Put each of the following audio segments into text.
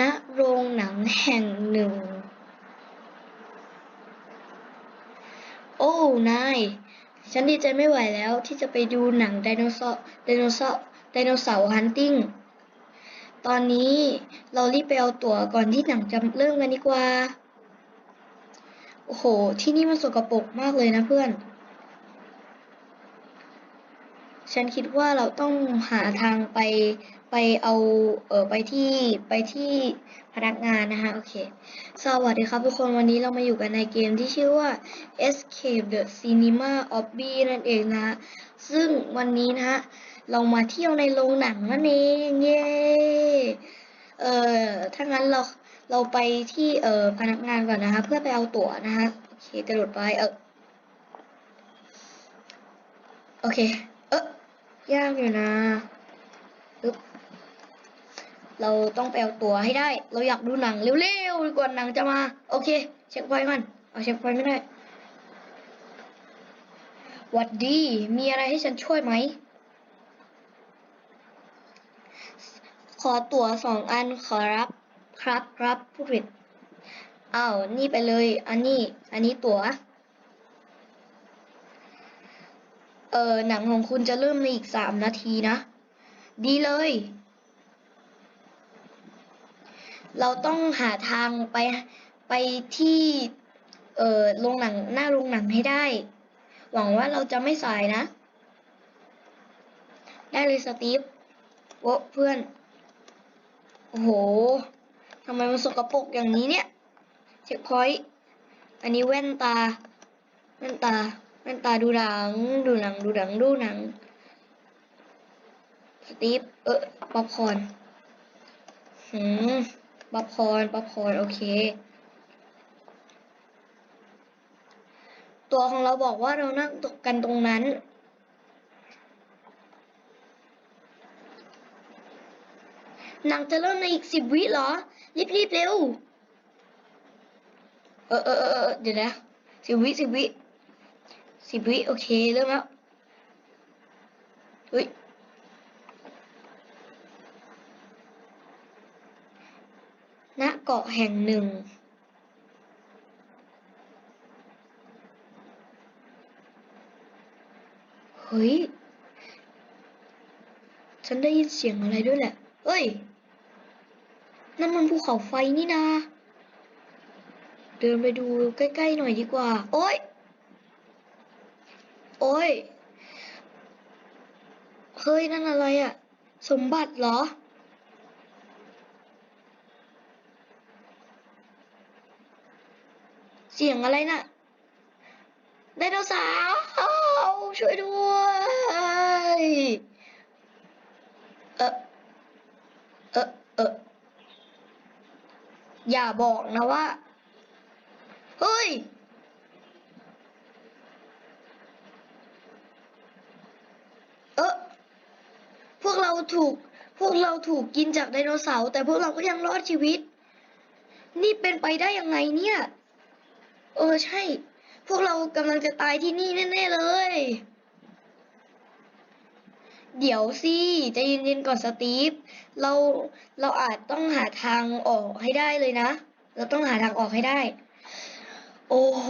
ณโรงหนังแห่งหนึ่ง โอ้ นาย ฉันดีใจไม่ไหวแล้วที่จะไปดูหนังไดโนเสาร์ไดโนเสาร์ไดโนเสาร์ฮันติ้ง ตอนนี้เรารีบไปเอาตั๋วก่อนที่หนังจะเริ่มกันดีกว่า โอ้โห ที่นี่มันสกปรกมากเลยนะเพื่อน ฉันคิดว่าเราต้องหาทางไปไปเอาเออไปที่ไปที่พนักงานนะคะโอเค สวัสดีครับทุกคนวันนี้เรามาอยู่กันในเกมที่ชื่อว่า Escape the Cinema Obby นั่นเองนะฮะซึ่งวันนี้นะฮะเรามาเที่ยวในโรงหนังนั่นเองเย้เออถ้างั้นเราเราไปที่เออพนักงานก่อนนะคะเพื่อไปเอาตั๋วนะฮะโอเคกระโดดไปเออโอเค ยากอยู่นะปึ๊บเราต้องไปเอาตัวให้ได้ เราอยากดูหนังเร็วๆก่อนหนังจะมา โอเค เช็คไว้ก่อนเอาเช็คไว้ไม่ได้หวัดดี มีอะไรให้ฉันช่วยไหม ขอตั๋วสองอันขอรับ ครับ ครับผู้ผิดอ้าว นี่ไปเลย อันนี้ อันนี้ตั๋ว เออหนังของคุณจะเริ่มในอีกสามนาทีนะ ดีเลย เราต้องหาทางไปไปที่ เออโรงหนังหน้าโรงหนังให้ได้ หวังว่าเราจะไม่สายนะ ได้เลยสตีฟโอ้เพื่อน โอ้โหทำไมมันสกปรกอย่างนี้เนี่ย เช็คพอยต์ อันนี้แว่นตา แว่นตา แว่นตาดูหนัง ดูหนัง ดูหนัง ดูหนัง สตีฟ เออป๊อปคอนหืมป๊อปคอนป๊อปคอน โอเค ตัวของเราบอกว่าเรานั่งตกกันตรงนั้น หนังจะเริ่มในอีกสิบวิเหรอ รีบๆเร็ว เออเออเออเออเดี๋ยวนะสิบวิสิบวิ สิบวิโอเค เริ่มแล้วเฮ้ยณเกาะแห่งหนึ่ง เฮ้ย ฉันได้ยินเสียงอะไรด้วยแหละเฮ้ย นั่นมันภูเขาไฟนี่นา เดินไปดูใกล้ ๆ หน่อยดีกว่า โอ๊ย โอ๊ยเฮ้ย นั่นอะไรอะสมบัติเหรอ เสียงอะไรน่ะไดโนเสาร์ช่วยด้วย เออเออเอออย่าบอกนะว่า เฮ้ย เออพวกเรา ถูกพวกเราถูกกินจากไดโนเสาร์แต่พวกเราก็ยังรอดชีวิต นี่เป็นไปได้ยังไงเนี่ย เออใช่ พวกเรากำลังจะตายที่นี่แน่ๆเลย เดี๋ยวสิใจเย็นๆก่อนสตีฟ เราเราอาจต้องหาทางออกให้ได้เลยนะ เราต้องหาทางออกให้ได้ โอ้โห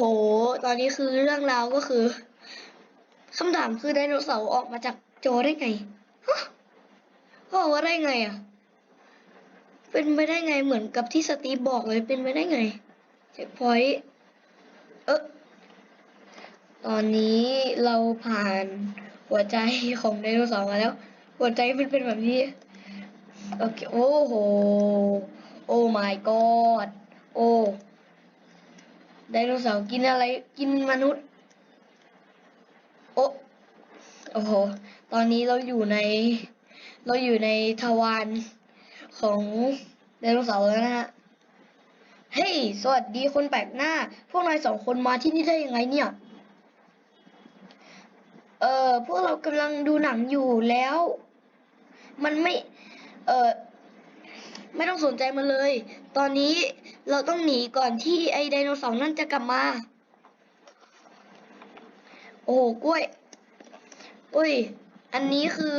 ตอนนี้คือเรื่องราวก็คือคำถามคือไดโนเสาร์ออกมาจากโจได้ไง ฮะออกมาได้ไงอะ เป็นไปได้ไงเหมือนกับที่สตีบอกเลยเป็นไปได้ไงเช็คพอยต์เออตอนนี้เราผ่านหัวใจของไดโนเสาร์มาแล้ว หัวใจมันเป็นแบบนี้ โอเค โอ้โห โอ้ my god โอ้ไดโนเสาร์กินอะไร กินมนุษย์ โอ้โอ้โห ตอนนี้เราอยู่ใน เราอยู่ในทวารของไดโนเสาร์แล้วนะฮะ เฮ้ย สวัสดีคนแปลกหน้า พวกนายสองคนมาที่นี่ได้ยังไงเนี่ย เออพวกเรากำลังดูหนังอยู่แล้ว มันไม่ เออไม่ต้องสนใจมันเลย ตอนนี้เราต้องหนีก่อนที่ไอ้ไดโนเสาร์นั่นจะกลับมา โอ้โหกล้วย อุ้ย อันนี้คือ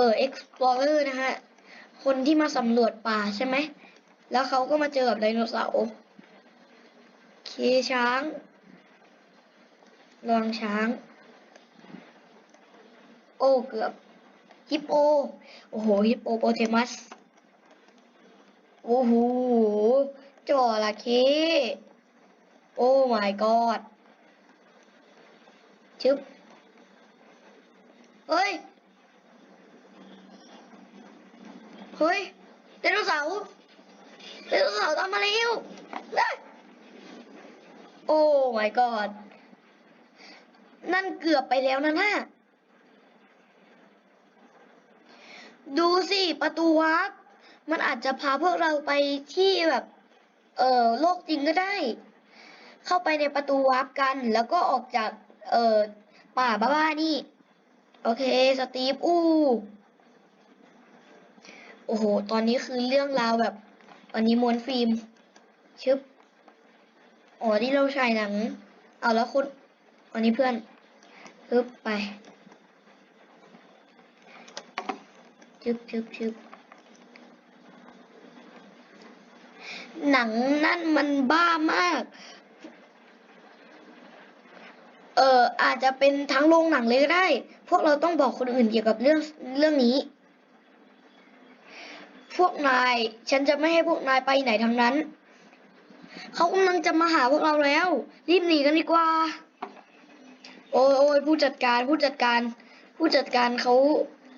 ออ explorer นะฮะ คนที่มาสำรวจป่าใช่ไหม แล้วเขาก็มาเจอกับไดโนเสาร์โอเคช้างระวังช้าง โอ้เกือบฮิปโป โอ้โห ฮิปโปโปเทมัส โอ้โหจระเข้โอ้ my god ชึบเฮ้ย เฮ้ยไดโนเสาร์ไดโนเสาร์ตามมาแล้วโอ้ my god นั่นเกือบไปแล้วนะน่ะดูสิประตูวาร์ปมันอาจจะพาพวกเราไปที่แบบ เอ่อโลกจริงก็ได้ เข้าไปในประตูวาร์ปกัน แล้วก็ออกจาก เอ่อป่าบ้าๆนี่ โอเค สตีฟ อู้ โอ้โห ตอนนี้คือเรื่องราวแบบ วันนี้ม้วนฟิล์มชึบอ๋อที่เราฉายหนัง เอาแล้วคุณวันนี้เพื่อนชึบไปชึบชึบชึบหนังนั่นมันบ้ามาก เอออาจจะเป็นทั้งโรงหนังเลยก็ได้ พวกเราต้องบอกคนอื่นเกี่ยวกับเรื่องเรื่องนี้ พวกนาย ฉันจะไม่ให้พวกนายไปไหนทั้งนั้น เขากำลังจะมาหาพวกเราแล้ว รีบหนีกันดีกว่า โอ้ยโอ้ยผู้จัดการผู้จัดการ ผู้จัดการเขา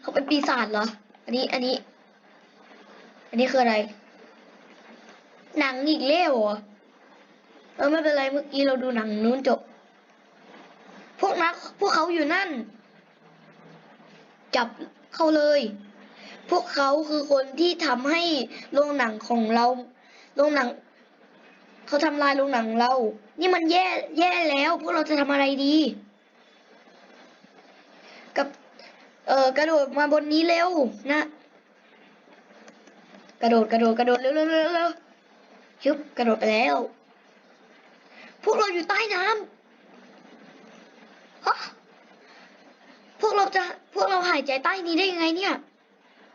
เขาเป็นปีศาจเหรอ อันนี้อันนี้ อันนี้คืออะไร หนังอีกแล้วเหรอเออไม่เป็นไรเมื่อกี้เราดูหนังนู้นจบ พวกนักพวกเขาอยู่นั่น จับเขาเลย พวกเขาคือคนที่ทำให้โรงหนังของเราโรงหนัง เขาทำลายโรงหนังเรา นี่มันแย่แย่แล้ว พวกเราจะทำอะไรดี กับ เออกระโดดมาบนนี้เร็วนะ กระโดดกระโดดกระโดดเร็วเร็วเร็วเร็วชึบกระโดดไปแล้ว พวกเราอยู่ใต้น้ำฮะพวกเราจะพวกเราหายใจใต้นี้ได้ยังไงเนี่ย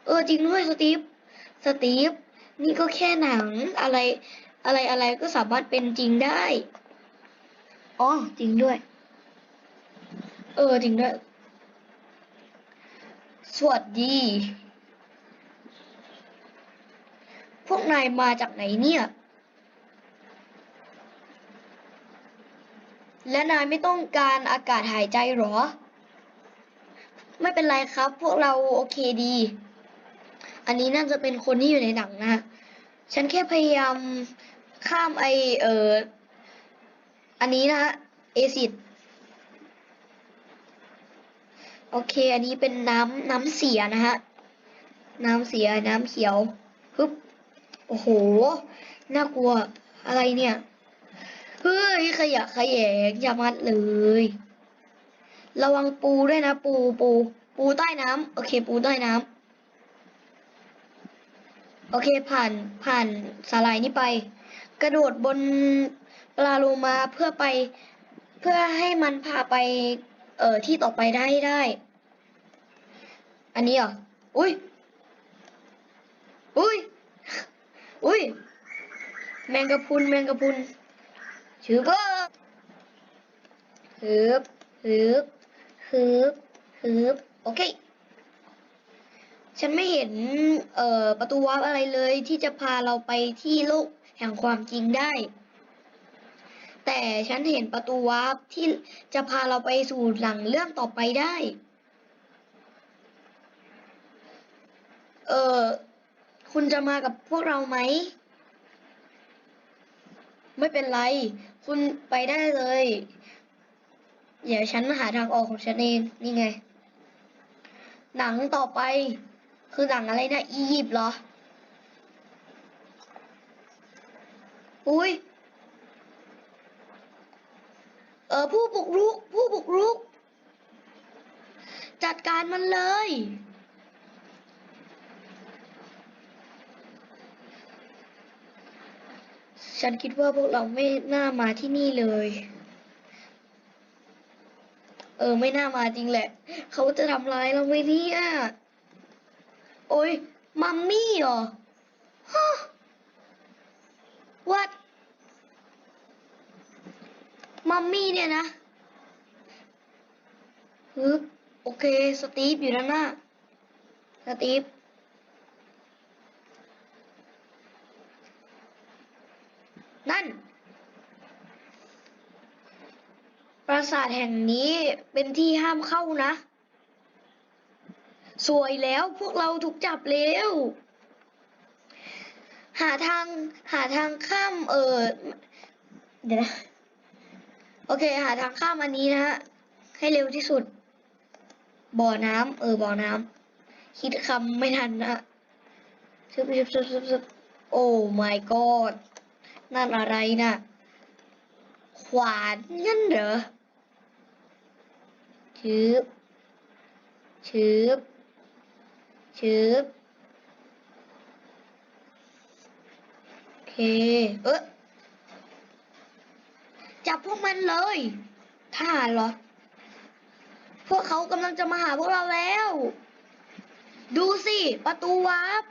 เออจริงด้วยสตีฟ สตีฟ นี่ก็แค่หนังอะไร อะไรอะไรก็สามารถเป็นจริงได้ อ๋อจริงด้วย เออจริงด้วย สวัสดี พวกนายมาจากไหนเนี่ย และนายไม่ต้องการอากาศหายใจหรอ ไม่เป็นไรครับ พวกเราโอเคดี อันนี้น่าจะเป็นคนที่อยู่ในหนังนะ ฉันแค่พยายามข้ามไอเอออันนี้นะเอซิดโอเค อันนี้เป็นน้ำน้ำเสียนะฮะ น้ำเสียน้ำเขียวฮึบโอ้โห น่ากลัวอะไรเนี่ย เฮ้ย ขยะขยงอย่ามัดเลย ระวังปูด้วยนะ ปูปู ปูใต้น้ำโอเค ปูใต้น้ำ โอเคผ่านผ่านสาลายนี้ไป กระโดดบนปลาโลมาเพื่อไป เพื่อให้มันพาไป เอ่อที่ต่อไปได้ได้ อันนี้เหรออุ้ยอุ้ยอุ้ยแมงกะพุนแมงกะพุนชือเบอร์ฮึบฮึบฮึบฮึบโอเค ฉันไม่เห็นเอ่อประตูวาร์ปอะไรเลยที่จะพาเราไปที่โลกแห่งความจริงได้ แต่ฉันเห็นประตูวาร์ปที่จะพาเราไปสู่หลังเรื่องต่อไปได้ เออคุณจะมากับพวกเราไหม ไม่เป็นไร คุณไปได้เลย เดี๋ยวฉันหาทางออกของฉันเอง นี่ไง หนังต่อไป คือหนังอะไรนะอียิปต์เหรอ อุ้ยเออผู้บุกรุก ผู้บุกรุก จัดการมันเลย ฉันคิดว่าพวกเราไม่น่ามาที่นี่เลย เออไม่น่ามาจริงแหละ เขาจะทำร้ายเราไหมเนี่ย โอ้ยมัมมี่เหรอฮะ what มัมมี่เนี่ยนะฮึบโอเค สตีฟอยู่ด้านหน้า สตีฟนั่น ปราสาทแห่งนี้เป็นที่ห้ามเข้านะ สวยแล้วพวกเราถูกจับแล้วหาทางหาทางข้ามเออเดี๋ยวนะโอเค หาทางข้ามอันนี้นะฮะให้เร็วที่สุด บ่อน้ำเออบ่อน้ำคิดคำไม่ทันนะซึบซึบซึบซึบซึบโอ้ my god นั่นอะไรนะขวานงั้นเหรอชืบชืบ ชืบโอเค เออจับพวกมันเลยทหารเหรอ พวกเขากำลังจะมาหาพวกเราแล้ว ดูสิ ประตูวาร์ป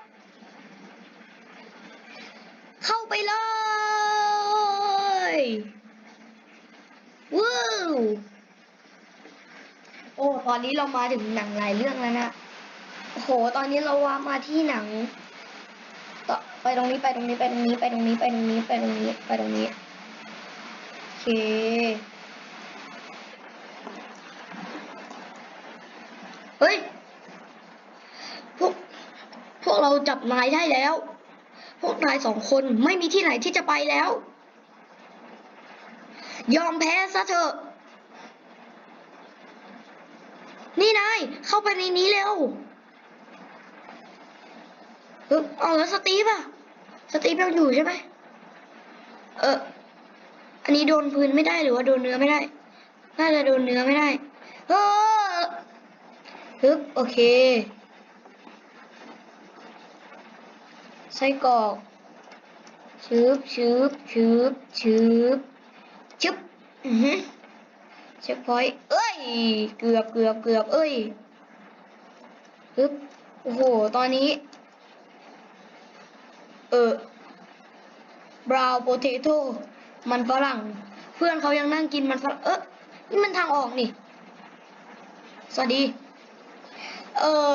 เข้าไปเลยว้าวโอ้ ตอนนี้เรามาถึงหนังหลายเรื่องแล้วนะ โห ตอนนี้เราว่ามาที่หนังต่อไปตรงนี้ไปตรงนี้ไปตรงนี้ไปตรงนี้ไปตรงนี้ไปตรงนี้ไปตรงนี้โอเคเฮ้ยพวกพวกเราจับนายได้แล้ว พวกนายสองคนไม่มีที่ไหนที่จะไปแล้ว ยอมแพ้ซะเถอะ นี่นายเข้าไปในนี้เร็ว เออเอาแล้วสตีฟอะสตีฟยังอยู่ใช่ไหมเออ อันนี้โดนพื้นไม่ได้หรือว่าโดนเนื้อไม่ได้ น่าจะโดนเนื้อไม่ได้ เออฮึบโอเคไส้กรอกชืบชืบชืบชืบชึบอือฮึเช็คพอยต์เอ้ย เกือบเกือบเกือบเอ้ยฮึบโอ้โห ตอนนี้ เออบราวโปเตโต้มันฝรั่ง เพื่อนเขายังนั่งกินมันฝรั่งเออนี่มันทางออกนี่ สวัสดี เออ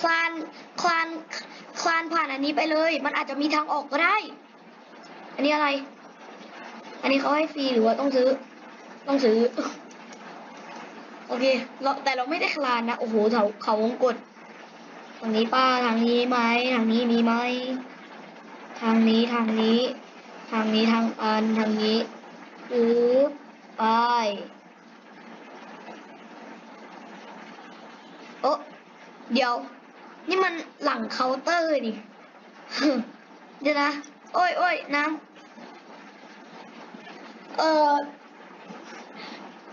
คลานคลานคลานผ่านอันนี้ไปเลย มันอาจจะมีทางออกก็ได้ อันนี้อะไร อันนี้เขาให้ฟรีหรือว่าต้องซื้อ ต้องซื้อ โอเคเราแต่เราไม่ได้คลานนะ โอ้โหเขาเขาวงกด ทางนี้ป้าทางนี้ไหมทางนี้มีไหมทางนี้ทางนี้ ทางนี้ทางอันทางนี้ปึ๊บไปโอ้เดี๋ยว นี่มันหลังเคาน์เตอร์นี่เดี๋ยวนะ โอ้ยโอ้ยน้ำเอ่อ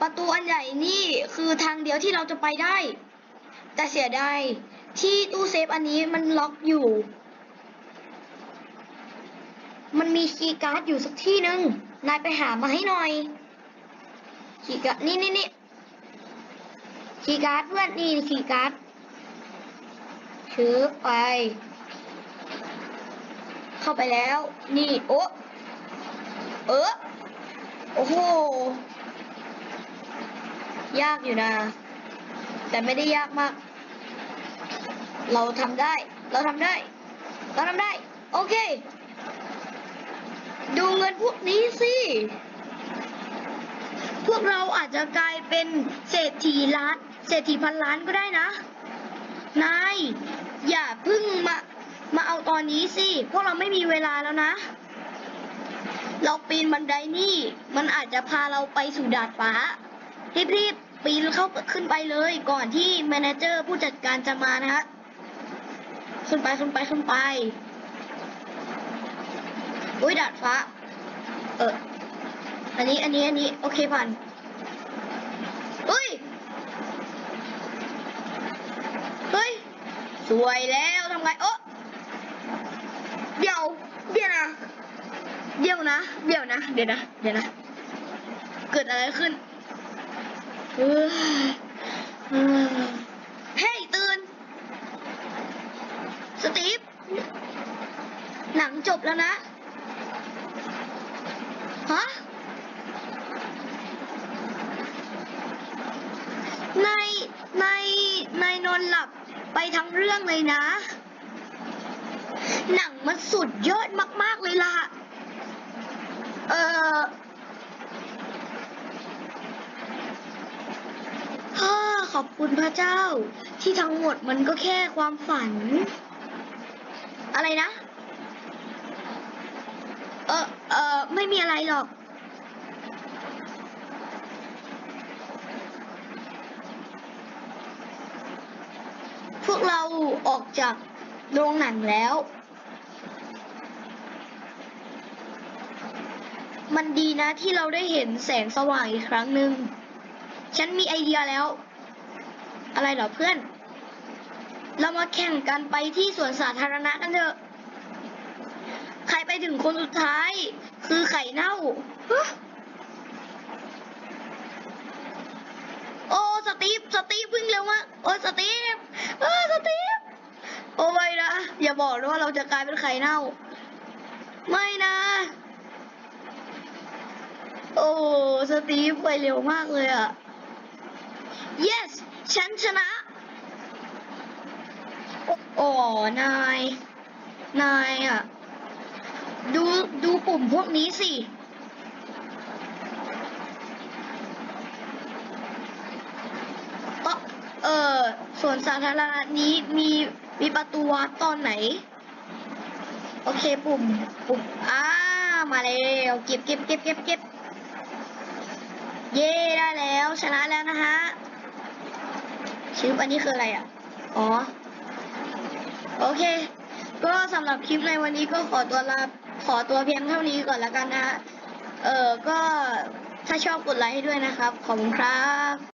ประตูอันใหญ่นี่คือทางเดียวที่เราจะไปได้ แต่เสียดาย ที่ตู้เซฟอันนี้มันล็อกอยู่ มันมีคีย์การ์ดอยู่สักที่หนึ่งนายไปหามาให้หน่อย คีย์การ์ดนี่นี่นี่คีย์การ์ดเพื่อนนี่คีย์การ์ดชื้อไป เข้าไปแล้ว นี่ โอ้เออโอ้โห ยากอยู่นะ แต่ไม่ได้ยากมาก เราทำได้ เราทำได้ เราทำได้ โอเค ดูเงินพวกนี้สิ พวกเราอาจจะกลายเป็นเศรษฐีล้าน เศรษฐีพันล้านก็ได้นะ นาย อย่าเพึ่งมา มาเอาตอนนี้สิ พวกเราไม่มีเวลาแล้วนะ เราปีนบันไดนี่ มันอาจจะพาเราไปสู่ดาดฟ้า รีบๆ ปีนเข้าขึ้นไปเลยก่อนที่แมเนเจอร์ผู้จัดการจะมานะฮะขึ้นไปขึ้นไปขึ้นไปอุ้ยดาดฟ้า เอออันนี้อันนี้อันนี้โอเคผ่านอุ้ยเฮ้ยสวยแล้วทำไงโอ้เดี๋ยวเดี๋ยวนะเดี๋ยวนะเดี๋ยวนะเดี๋ยวนะเดี๋ยวนะ เกิดอะไรขึ้น เฮ้ยตื่น สตีฟ หนังจบแล้วนะ ฮะนายนายนายนอนหลับไปทั้งเรื่องเลยนะ หนังมันสุดยอดมาก ๆ เลยล่ะ เออ ฮ่าขอบคุณพระเจ้า ที่ทั้งหมดมันก็แค่ความฝัน อะไรนะ เออเออไม่มีอะไรหรอก พวกเราออกจากโรงหนังแล้ว มันดีนะที่เราได้เห็นแสงสว่างอีกครั้งหนึ่ง ฉันมีไอเดียแล้ว อะไรเหรอเพื่อน เรามาแข่งกันไปที่สวนสาธารณะกันเถอะ ใครไปถึงคนสุดท้าย คือไข่เน่าฮะโอ้สตีฟสตีฟวิ่งเร็วมากโอ้สตีฟเออสตีฟโอ้ไม่นะอย่าบอกนะว่าเราจะกลายเป็นไข่เน่า ไม่นะ โอ้สตีฟไปเร็วมากเลยอะ yes ฉันชนะ โอ้นาย นายอะดู ดูปุ่มพวกนี้สิ เออเออส่วนสาธารณะนี้มีมีประตูวัดตอนไหน โอเคปุ่ม ปุ่มอ่ามาแล้วเก็บเก็บเก็บเก็บเก็บเย่ได้แล้ว ชนะแล้วนะฮะ ชื่ออันนี้คืออะไรอะ อ๋อ โอเค ก็สำหรับคลิปในวันนี้ก็ขอตัวลา ขอตัวเพียงเท่านี้ก่อนแล้วกันนะ เออก็ถ้าชอบกดไลค์ให้ด้วยนะครับ ขอบคุณครับ